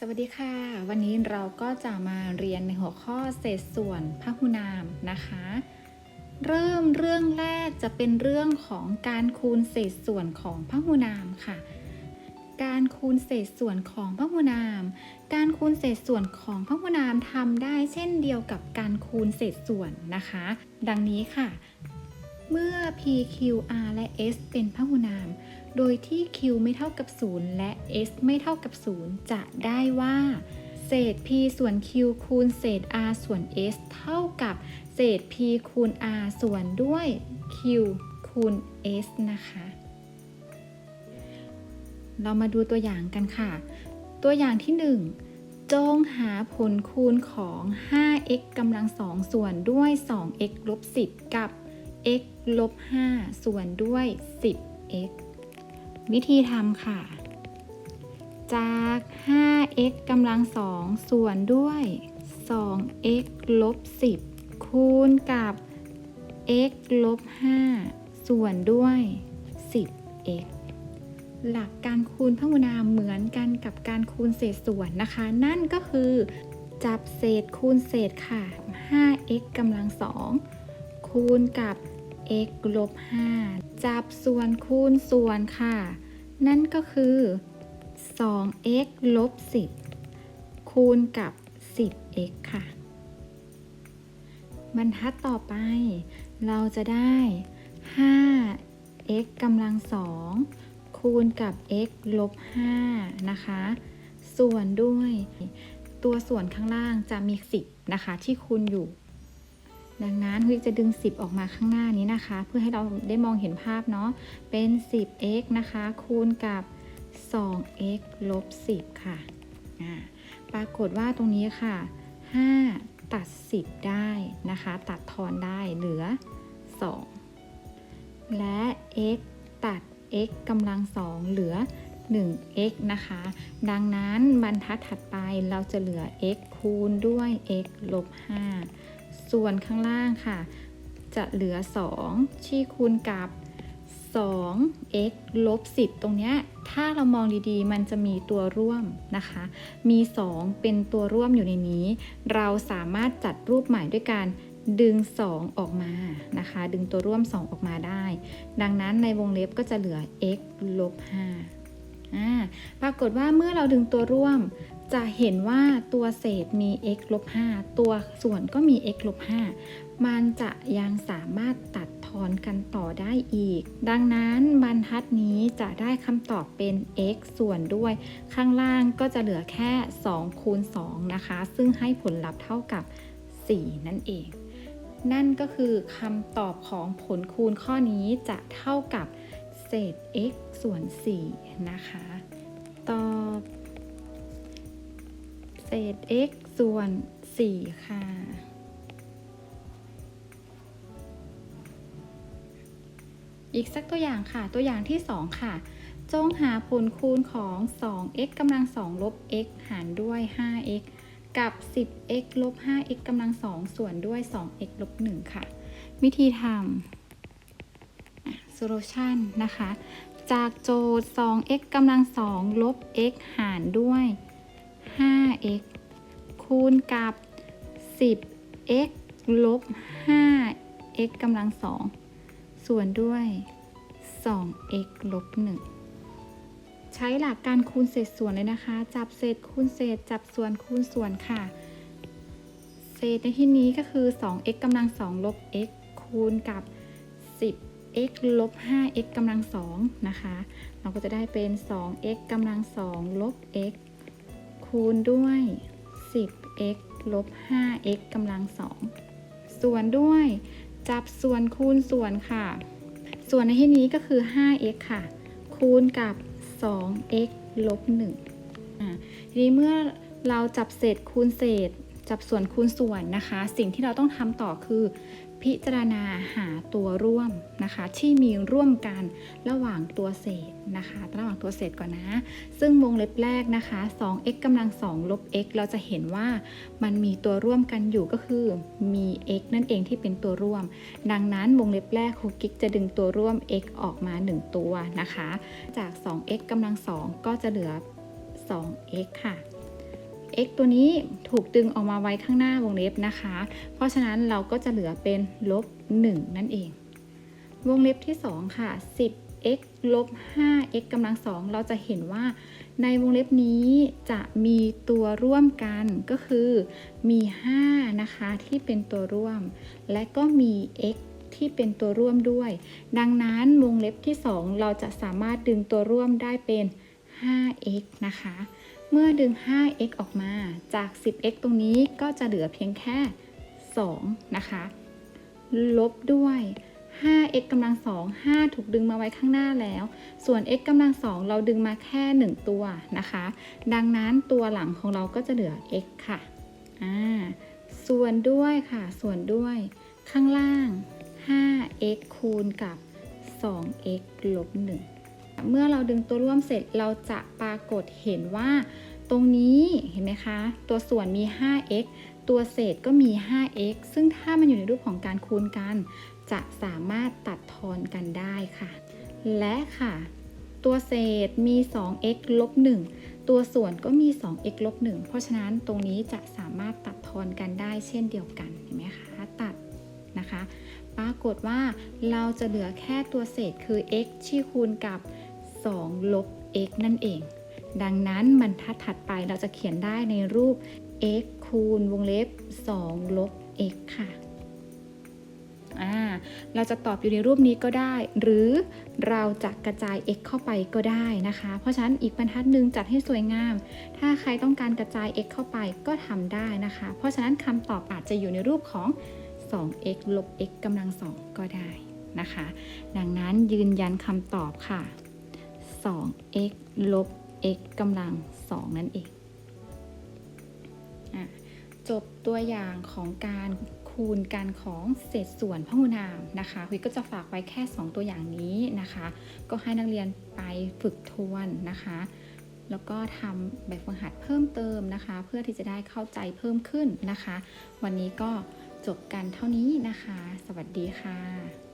สวัสดีค่ะ วันนี้เราก็จะมาเรียนในหัวข้อเศษส่วนพหุนามนะคะ เริ่มเรื่องแรกจะเป็นเรื่องของการคูณเศษส่วนของพหุนามค่ะ การคูณเศษส่วนของพหุนาม การคูณเศษส่วนของพหุนามทำได้เช่นเดียวกับการคูณเศษส่วนนะคะ ดังนี้ค่ะ เมื่อ p q r และ s เป็นพหุนาม โดยที่ q ไม่เท่ากับ 0 และ s ไม่เท่ากับ 0 จะได้ว่า เศษ p ส่วน q คูณเศษ r ส่วน s เท่ากับเศษ p คูณ r ส่วนด้วย q คูณ s นะคะ เรามาดูตัวอย่างกันค่ะ ตัวอย่างที่ 1 จงหาผลคูณของ 5x กำลังสองส่วนด้วย 2x ลบ 10 กับ x ลบ 5 ส่วนด้วย 10x วิธีทำค่ะ จาก 5x กำลังสองส่วนด้วย 2x ลบ 10 คูณกับ x ลบ 5 ส่วนด้วย 10x หลักการคูณพหุนามเหมือนกันกับการคูณเศษส่วนนะคะ นั่นก็คือ จับเศษคูณเศษค่ะ 5x กำลังสองคูณกับ x ลบ 5 จับส่วนคูณส่วนค่ะ นั่นก็คือ 2x ลบ 10 คูณกับ 10x ค่ะ บรรทัดต่อไป เราจะได้ 5x กำลังสองคูณกับ x ลบ 5 นะคะ ส่วนด้วย ตัวส่วนข้างล่างจะมี 10 นะคะ ที่คูณอยู่ ดังนั้นฮ้ยจะดึง 10 ออกมาข้างหน้านี้นะคะ เพื่อให้เราได้มองเห็นภาพเนาะเป็น 10x นะคะ คูณกับ 2x ลบ 10 ค่ะปรากฏว่าตรงนี้ค่ะ 5 ตัด 10 ได้นะคะ ตัดทอนได้เหลือ 2 และ x ตัด x กำลังสองเหลือ 1x นะคะ ดังนั้นบรรทัดถัดไปเราจะเหลือ x คูณด้วย x ลบ 5 ส่วนข้างล่างค่ะ จะเหลือ 2 ที่คูณกับ 2x ลบ 10 ตรงนี้ถ้าเรามองดีๆ มันจะมีตัวร่วมนะคะ มี 2 เป็นตัวร่วมอยู่ในนี้ เราสามารถจัดรูปใหม่ด้วยการดึง 2 ออกมานะคะ ดึงตัวร่วม 2 ออกมาได้ ดังนั้นในวงเล็บก็จะเหลือ x ลบ5อ่าปรากฏว่าเมื่อเราดึงตัวร่วม จะเห็นว่าตัวเศษมี x ลบ5ตัวส่วนก็มี x ลบ5มันจะยังสามารถตัดทอนกันต่อได้อีก ดังนั้นบรรทัดนี้จะได้คำตอบเป็น x ส่วนด้วย ข้างล่างก็จะเหลือแค่2คูณ2นะคะ ซึ่งให้ผลลัพธ์เท่ากับ 4 นั่นเอง นั่นก็คือคำตอบของผลคูณข้อนี้จะเท่ากับเศษ x ส่วน 4 นะคะ ตอบ เศษ x ส่วน 4 ค่ะ อีกสักตัวอย่างค่ะ ตัวอย่างที่ 2 ค่ะ จงหาผลคูณของ 2x กำลัง 2 ลบ x หารด้วย 5x กับ 10x ลบ 5x กำลัง 2 ส่วนด้วย 2x ลบ 1 ค่ะ วิธีทำ solution นะคะ จากโจทย์ 2x กำลัง 2 ลบ x หารด้วย 5x คูณกับ 10x ลบ 5x กำลัง2ส่วนด้วย 2x ลบ 1 ใช้หลักการคูณเศษส่วนเลยนะคะ จับเศษคูณเศษ จับส่วนคูณส่วนค่ะ เศษในที่นี้ก็คือ 2x กำลัง2ลบ x คูณกับ 10x ลบ 5x กำลัง2นะคะ เราก็จะได้เป็น 2x กำลัง2ลบ x คูณด้วย 10x ลบ 5x กำลัง2ส่วนด้วย จับส่วนคูณส่วนค่ะ ส่วนในที่นี้ก็คือ 5x ค่ะ คูณกับ 2x ลบ1อ่าทีนี้เมื่อเราจับเศษคูณเศษ จับส่วนคูณส่วนนะคะ สิ่งที่เราต้องทำต่อคือ พิจารณาหาตัวร่วมนะคะ ที่มีร่วมกันระหว่างตัวเศษนะคะ ระหว่างตัวเศษก่อนนะ ซึ่งวงเล็บแรกนะคะ 2x กำลัง2ลบ x เราจะเห็นว่ามันมีตัวร่วมกันอยู่ก็คือมี x นั่นเองที่เป็นตัวร่วม ดังนั้นวงเล็บแรกครูกิ๊กจะดึงตัวร่วม x ออกมา 1 ตัวนะคะ จาก 2x กำลัง2ก็จะเหลือ 2x ค่ะ x ตัวนี้ถูกดึงออกมาไว้ข้างหน้าวงเล็บนะคะ เพราะฉะนั้นเราก็จะเหลือเป็นลบ1นั่นเอง วงเล็บที่ 2 ค่ะ 10x ลบ 5x กำลัง 2 เราจะเห็นว่าในวงเล็บนี้จะมีตัวร่วมกันก็คือมี 5 นะคะที่เป็นตัวร่วม และก็มี x ที่เป็นตัวร่วมด้วย ดังนั้นวงเล็บที่ 2 เราจะสามารถดึงตัวร่วมได้เป็น 5x นะคะ เมื่อดึง 5x ออกมาจาก 10x ตรงนี้ก็จะเหลือเพียงแค่ 2 นะคะ ลบด้วย 5x กำลัง2 5ถูกดึงมาไว้ข้างหน้าแล้ว ส่วน x กำลัง2เราดึงมาแค่ 1 ตัวนะคะ ดังนั้นตัวหลังของเราก็จะเหลือ x ค่ะอ่าส่วนด้วยค่ะ ส่วนด้วย ข้างล่าง 5x คูณกับ 2x ลบ1 เมื่อเราดึงตัวร่วมเสร็จเราจะปรากฏเห็นว่า ตรงนี้เห็นไหมคะ ตัวส่วนมี 5x ตัวเศษก็มี 5x ซึ่งถ้ามันอยู่ในรูปของการคูณกัน จะสามารถตัดทอนกันได้ค่ะ และค่ะ ตัวเศษมี 2x ลบ 1 ตัวส่วนก็มี 2x ลบ 1 เพราะฉะนั้นตรงนี้จะสามารถตัดทอนกันได้เช่นเดียวกัน เห็นไหมคะ ตัดนะคะ ปรากฏว่าเราจะเหลือแค่ตัวเศษคือ x ที่คูณกับ 2 ลบ x นั่นเอง ดังนั้นบรรทัดถัดไปเราจะเขียนได้ในรูป x คูณวงเล็บ 2 ลบ x ค่ะเราจะตอบอยู่ในรูปนี้ก็ได้ หรือเราจะกระจาย x เข้าไปก็ได้นะคะ เพราะฉะนั้นอีกบรรทัดหนึ่งจัดให้สวยงาม ถ้าใครต้องการกระจาย x เข้าไปก็ทำได้นะคะ เพราะฉะนั้นคำตอบอาจจะอยู่ในรูปของ 2x ลบ x กำลัง 2 ก็ได้นะคะ ดังนั้นยืนยันคำตอบค่ะ 2x ลบ x กำลัง 2 นั่นเองอจบตัวอย่างของการคูณกันของเศษส่วนพหุนามนะคะคุยก็จะฝากไว้แค่ 2 ตัวอย่างนี้นะคะ ก็ให้นักเรียนไปฝึกทวนนะคะ แล้วก็ทำแบบฝึกหัดเพิ่มเติมนะคะ เพื่อที่จะได้เข้าใจเพิ่มขึ้นนะคะ วันนี้ก็จบกันเท่านี้นะคะ สวัสดีค่ะ